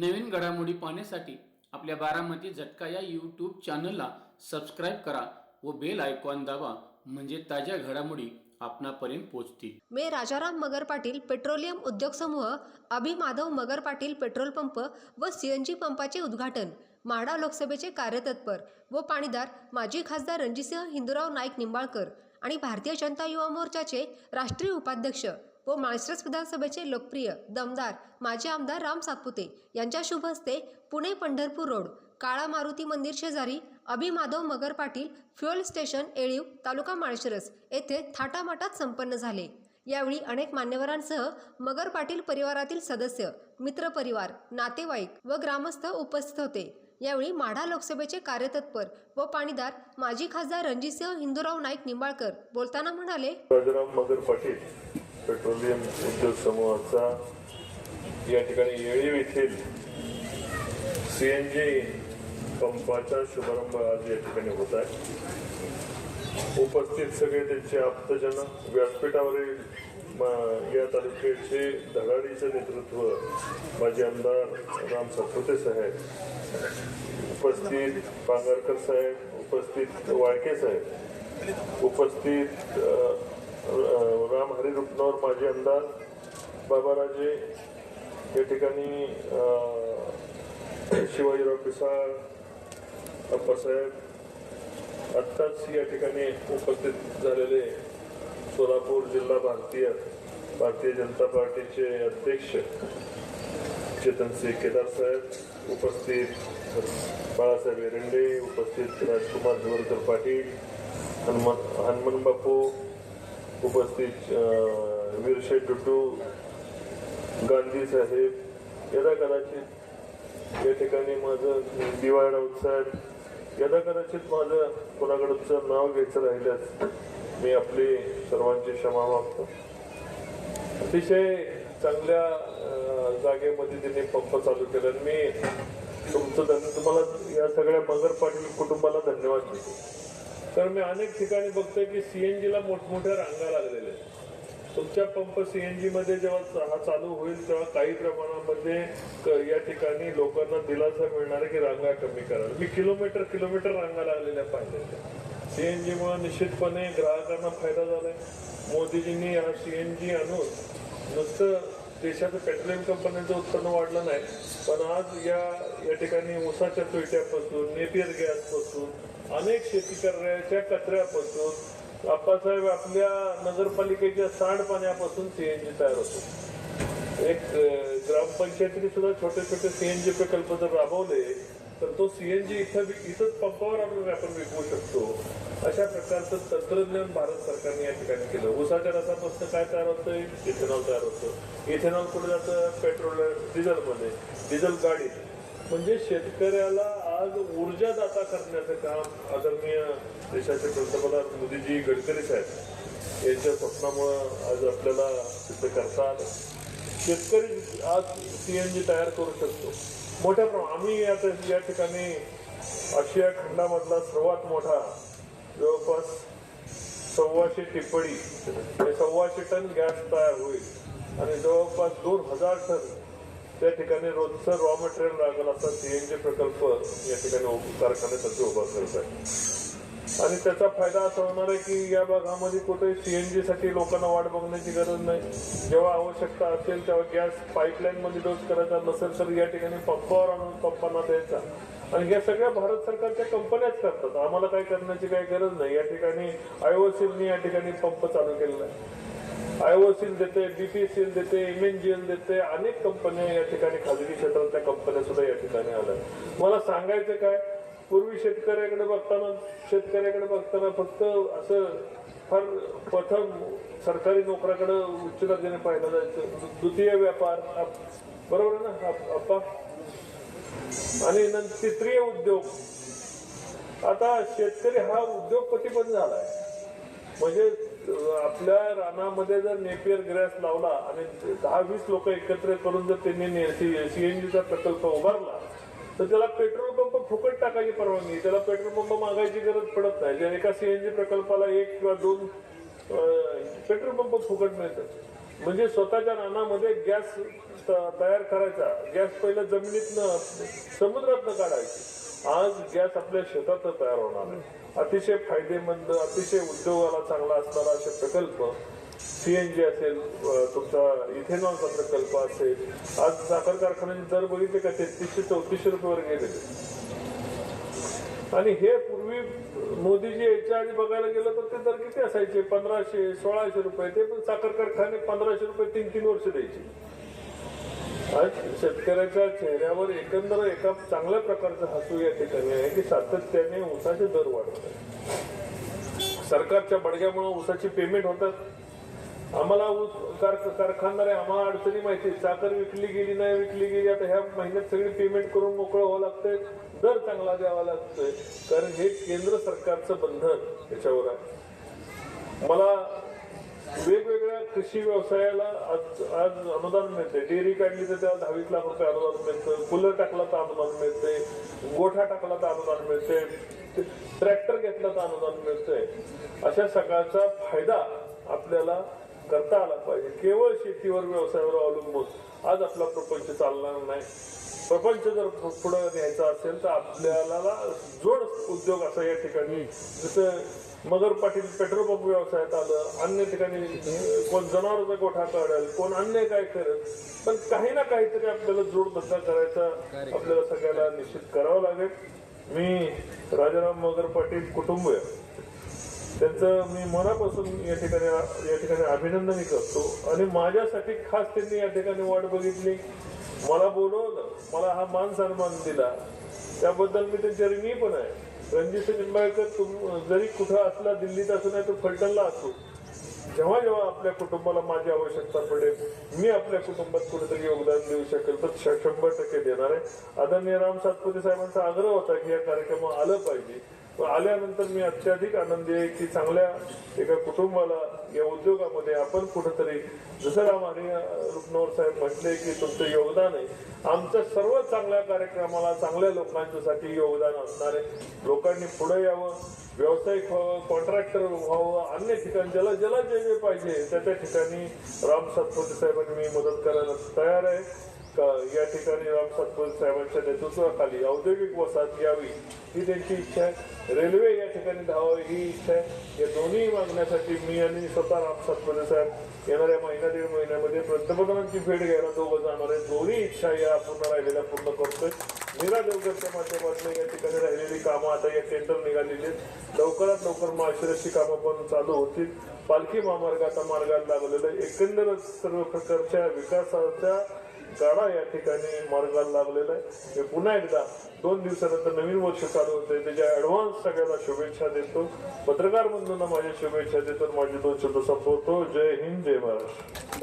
नवीन घडामोडी पाहण्यासाठी आपल्या बारामती झटका या यूट्यूब चॅनलला सबस्क्राईब करा व बेल आयकॉन दाबा म्हणजे ताज्या घडामोडी आपणापर्यंत पोहोचतील. मे राजाराम मगर पाटील पेट्रोलियम उद्योग समूह अभिमाधव मगर पाटील पेट्रोल पंप व सीएनजी पंपाचे उद्घाटन माढा लोकसभेचे कार्यतत्पर व पाणीदार माजी खासदार रणजितसिंह हिंदूराव नाईक निंबाळकर आणि भारतीय जनता युवा मोर्चाचे राष्ट्रीय उपाध्यक्ष व माळशिरस विधानसभेचे लोकप्रिय दमदार माजी आमदार राम सातपुते यांच्या शुभ हस्ते पुणे पंढरपूर रोड काळा मारुती मंदिर शेजारी अभिमाधव मगर पाटील फ्युएल स्टेशन एळीव तालुका माळशिरस येथे थाटामाटात संपन्न झाले. यावेळी अनेक मान्यवरांसह मगर पाटील परिवारातील सदस्य मित्रपरिवार नातेवाईक व ग्रामस्थ उपस्थित होते. यावेळी माढा लोकसभेचे कार्यतत्पर व पाणीदार माजी खासदार रणजितसिंह हिंदूराव नाईक निंबाळकर बोलताना म्हणाले मगर पाटील पेट्रोलियम उद्योग समूहाचा या ठिकाणी येळीव येथील सी एन जी पंपाचा शुभारंभ आज या ठिकाणी होत आहे. उपस्थित सगळे त्यांचे आप्तजन व्यासपीठावरील या तालुक्याचे धडाडीचं नेतृत्व माजी आमदार राम सातपुते साहेब उपस्थित पांगरकर साहेब उपस्थित वाळके साहेब उपस्थित राम हरी रुपणावर माझे आमदार बाबाराजे या ठिकाणी शिवाजीराव पिसाळ अप्पासाहेब आत्ताच या ठिकाणी उपस्थित झालेले सोलापूर जिल्हा भारतीय भारतीय जनता पार्टीचे अध्यक्ष चेतनसिंह केदार साहेब उपस्थित बाळासाहेब एरंडे उपस्थित राजकुमार हिवरकर पाटील हनुमान हनुमान बापू उपस्थित अं, वीरशेठ डुटू गांधी साहेब यदा कदाचित या ठिकाणी माझं दिवाळ राऊत साहेब यदा कदाचित माझं कोणाकडचं नाव घ्यायचं राहिल्यास मी आपली सर्वांची क्षमा मागतो. अतिशय चांगल्या जागेमध्ये त्यांनी पंप चालू केला. आणि मी तुमचं धन्य तुम्हाला या सगळ्या मगर पाटील कुटुंबाला धन्यवाद देतो. कारण मी अनेक ठिकाणी बघतोय की सीएनजीला मोठमोठ्या रांगा लागलेल्या आहेत. तुमच्या पंप सीएनजी मध्ये जेव्हा हा चालू होईल तेव्हा काही प्रमाणामध्ये क- या ठिकाणी लोकांना दिलासा मिळणार आहे की रांगा कमी करा मी किलोमीटर किलोमीटर रांगा लागलेल्या पाहिलेल्या सीएनजी मुळे निश्चितपणे ग्राहकांना फायदा झालाय. मोदीजींनी हा सीएनजी आणून नुसतं देशाचं पेट्रोलियम कंपन्यांचं उत्पन्न वाढलं नाही पण आज या या ठिकाणी उसाच्या पेट्यापासून नेपियर गॅसपासून अनेक शेती करण्याच्या कचऱ्यापासून आप्पासाहेब आपल्या नगरपालिकेच्या सांडपाण्यापासून सीएनजी तयार होतो. एक ग्रामपंचायतीने सुद्धा छोटे छोटे सी एन जी प्रकल्प जर राबवले तर तो सीएनजी इथं इथंच पंपावर आणून आपण विकू शकतो. अशा प्रकारचं तंत्रज्ञान भारत सरकारने या ठिकाणी केलं. उसाच्या रसापासून काय तयार होतं इथेनॉल तयार होतं. इथेनॉल कुठे जातं? पेट्रोल डिझेलमध्ये. डिझेल गाडी म्हणजे शेतकऱ्याला आज ऊर्जा दाता करण्याचं काम आदरणीय देशाचे पंतप्रधान मोदीजी गडकरी साहेब यांच्या स्वप्नामुळं आज आपल्याला सिद्ध करतात. शेतकरी आज सीएनजी तयार करू शकतो. मोठ्या प्रमाणात आम्ही आता या ठिकाणी आशिया खंडामधला सर्वात मोठा जवळपास सव्वाशे टिप्पणी हे सव्वाशे टन गॅस तयार होईल. आणि जवळपास दोन हजार टन त्या ठिकाणी रोजचं रॉ मटेरियल लागेल असा सीएनजी प्रकल्प या ठिकाणी कारखान्यासाठी उभा करत आहे. आणि त्याचा फायदा असा होणार आहे की या भागामध्ये कुठे सीएनजी साठी लोकांना वाट बघण्याची गरज नाही. जेव्हा आवश्यकता असेल तेव्हा गॅस पाईपलाईनमध्ये डोस करायचा नसेल तर या ठिकाणी पंपावर आणून पंपांना द्यायचा. आणि या सगळ्या भारत सरकारच्या कंपन्याच करतात. आम्हाला काय करण्याची काही गरज नाही. या ठिकाणी आयओसीलनी या ठिकाणी पंप चालू केलेला आहे. आयओसील देते बीपीसीएल देते एमएनजीएल देते अनेक कंपन्या या ठिकाणी खाजगी क्षेत्रातल्या कंपन्या सुद्धा या ठिकाणी आल्या. मला सांगायचं काय पूर्वी शेतकऱ्याकडे बघताना शेतकऱ्याकडे बघताना फक्त असं फार प्रथम सरकारी नोकऱ्याकडे उच्च दर्जाने पाहिलं जायचं. म्हणजे द्वितीय व्यापार बरोबर ना? आप्पा आणि नंतर तृतीय उद्योग. आता शेतकरी हा उद्योगपती पण झालाय. म्हणजे आपल्या रानामध्ये जर नेपियर ग्रॅस लावला आणि दहा वीस लोक एकत्र करून जर त्यांनी सीएनजीचा प्रकल्प उभारला तर त्याला पेट्रोल पंप फुकट टाकायची परवानगी त्याला पेट्रोल पंप मागायची गरज पडत नाही. ज्या एका सीएनजी प्रकल्पाला एक किंवा दोन पेट्रोल पंप फुकट मिळतात म्हणजे स्वतःच्या रानामध्ये गॅस त- तयार करायचा. गॅस पहिलं जमिनीतनं समुद्रातनं काढायची. आज गॅस आपल्या शेतात तयार होणार आहे. अतिशय फायदेमंद अतिशय उद्योगाला चांगला असणारा असे प्रकल्प सीएनजी असेल तुमचा इथेनॉल प्रकल्प असेल आज साखर कारखान्याचे दर बघितले का? तेहतीसशे चौतीसशे रुपयावर गेलेले. आणि हे पूर्वी मोदीजी याच्या आधी बघायला गेलं तर ते दर किती असायचे? पंधराशे सोळाशे रुपये. ते पण साखर कारखाने पंधराशे रुपये तीन तीन वर्ष द्यायचे. आज शेतकऱ्याच्या चेहऱ्यावर एकंदर एका चांगल्या प्रकारचं हसू या ठिकाणी आहे की सातत्याने ऊसाचे दर वाढत सरकारच्या बडग्यामुळे ऊसाची पेमेंट होतात. आम्हाला ऊस कार कारखानदार आहे आम्हाला अडचणी माहिती आहे. साखर विकली गेली नाही विकली गेली आता ह्या महिन्यात सगळी पेमेंट करून मोकळं व्हावं लागतंय. दर चांगला द्यावा लागतोय. कारण हे केंद्र सरकारचं बंधन याच्यावर आहे. मला वेगवेगळ्या कृषी व्यवसायाला आज आज अनुदान मिळते डेअरी काढली तर त्याला दहावीस लाख रुपये अनुदान मिळतं. कूलर टाकला तर अनुदान मिळते गोठा टाकला तर अनुदान मिळते ट्रॅक्टर घेतला तर अनुदान मिळतंय. अशा सगळ्याचा फायदा आपल्याला करता आला पाहिजे. केवळ शेतीवर व्यवसायावर अवलंबून आज आपला प्रपंच चालणार नाही. प्रपंच जर पुढं न्यायचा असेल तर आपल्याला जोड उद्योग असा या ठिकाणी जसं मगर पाटील पेट्रोल पंप व्यवसायात आलं अन्य ठिकाणी कोण जनावरांचा गोठा काढेल कोण अन्य काय करेल पण काही ना काहीतरी आपल्याला जोडधंदा करायचा आपल्याला सगळ्याला निश्चित करावं लागेल. मी राजाराम मगर पाटील कुटुंब त्यांचं मी मनापासून या ठिकाणी या ठिकाणी अभिनंदनही करतो. आणि माझ्यासाठी खास त्यांनी या ठिकाणी वाट बघितली. मला बोलवलं. मला हा मान सन्मान दिला. त्याबद्दल मी त्यांच्या ऋणी पण आहे. रणजित निंबाळकर तुम जरी कुठं असला दिल्लीत असू नाही तर फलटणला असू. जेव्हा जेव्हा आपल्या कुटुंबाला माझी आवश्यकता पडेल मी आपल्या कुटुंबात कुठेतरी योगदान देऊ शकेल. तर श- शंभर टक्के देणार आहे. आदरणीय राम सातपुते साहेबांचा आग्रह होता की या कार्यक्रमात आलं पाहिजे. आल्यानंतर मी अत्याधिक आनंदी आहे की चांगल्या एका कुटुंबाला या उद्योगामध्ये आपण कुठंतरी जसं राम रुपनवर साहेब म्हटले की तुमचं योगदान आहे. आमचं सर्व चांगल्या कार्यक्रमाला चांगल्या लोकांच्यासाठी योगदान असणार आहे. लोकांनी पुढे यावं व्यावसायिक व्हावं कॉन्ट्रॅक्टर व्हावं अन्य ठिकाणी ज्याला ज्याला जे जे पाहिजे त्या त्या ठिकाणी राम सातपुते साहेबांनी मी मदत करायला तयार आहे. या ठिकाणी राम सातपुते साहेबांच्या नेतृत्वाखाली औद्योगिक वसाहत यावी ही त्यांची इच्छा आहे. रेल्वे या ठिकाणी धावावी ही इच्छा आहे. या दोन्ही मागण्यासाठी मी आणि स्वतः राम सातपुते साहेब येणाऱ्या महिना दीड महिन्यामध्ये पंतप्रधानांची भेट घ्यायला दोघं जाणार आहे दोन्ही इच्छा या पूर्ण राहिलेल्या पूर्ण करतोय. मीरा देवगडच्या माध्यमातून या ठिकाणी राहिलेली कामं आता या टेंडर निघालेली आहेत. लवकरात लवकर माळशिरसची कामं पण चालू होतील. पालखी महामार्ग आता मार्गाला लागलेलं आहे. एकंदरच सर्व प्रकारच्या विकासाच्या गाडा या ठिकाणी मार्गाला लागलेला आहे. मी पुन्हा एकदा दोन दिवसानंतर नवीन वर्ष चालू होते. त्याच्या ऍडव्हान्स सगळ्यांना शुभेच्छा देतो. पत्रकार बंधूंना माझ्या शुभेच्छा देतो माझी माझे दोन शब्द संपवतो. जय हिंद जय महाराष्ट्र